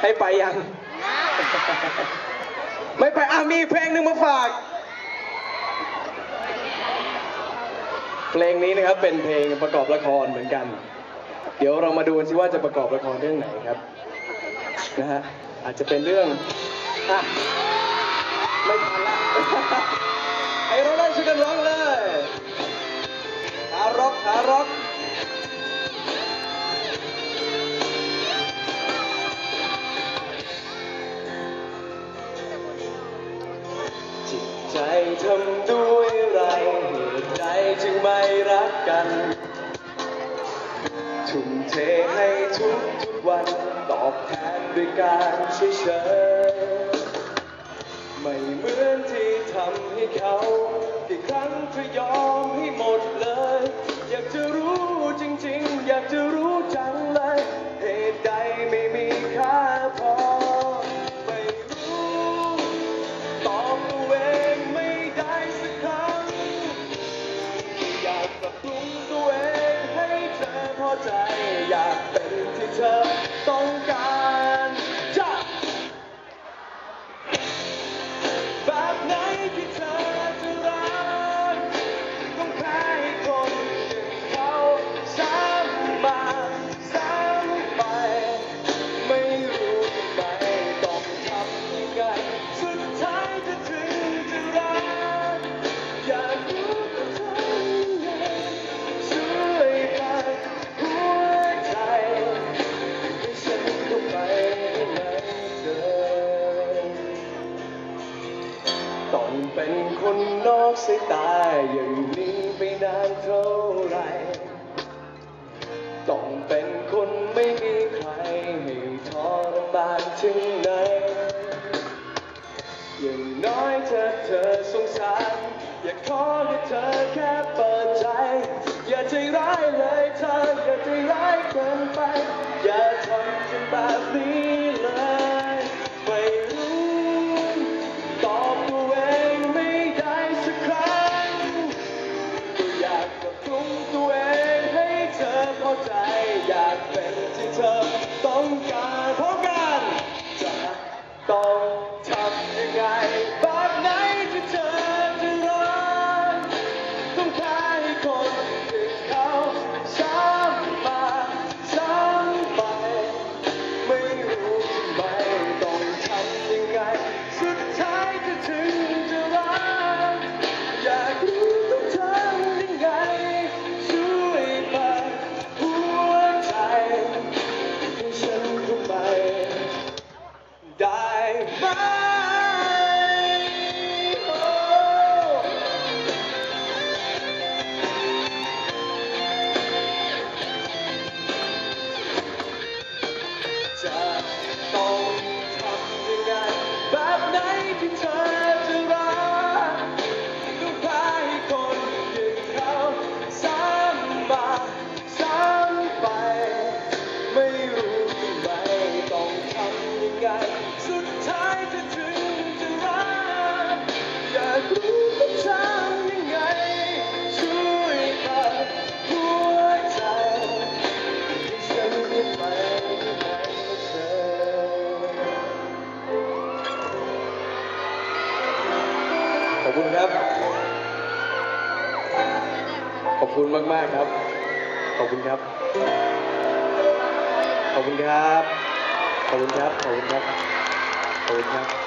ให้ไปยัง ไม่ไปอะมีเพลงหนึ่งมาฝาก เพลงนี้นะครับเป็นเพลงประกอบละครเหมือนกัน เดี๋ยวเรามาดูกันสิว่าจะประกอบละครเรื่องไหนครับ นะฮะอาจจะเป็นเรื่องอะ ใจทำด้วยไรเหตุใดจึงไม่รักกัน ทุ่มเทให้ทุกทุกวันตอบแทนด้วยการเฉยเฉยไม่เหมือนที่ทำให้เขากี่ครั้งเธอยอม เป็นคนนอกสายตาอย่างนี้ไปนานเท่าไร ต้องเป็นคนไม่มีใครให้ทรมานถึงไหน อย่างน้อยเธอเธอสงสาร อยากขอให้เธอแค่เปิดใจ อย่าใจร้ายเลยเธอ อย่าใจร้ายเกินไป อย่าทำฉันแบบนี้า จ ขอบคุณครับ ขอบคุณมากๆครับ ขอบคุณครับ ขอบคุณครับ ขอบคุณครับ ขอบคุณครับ ขอบคุณครับ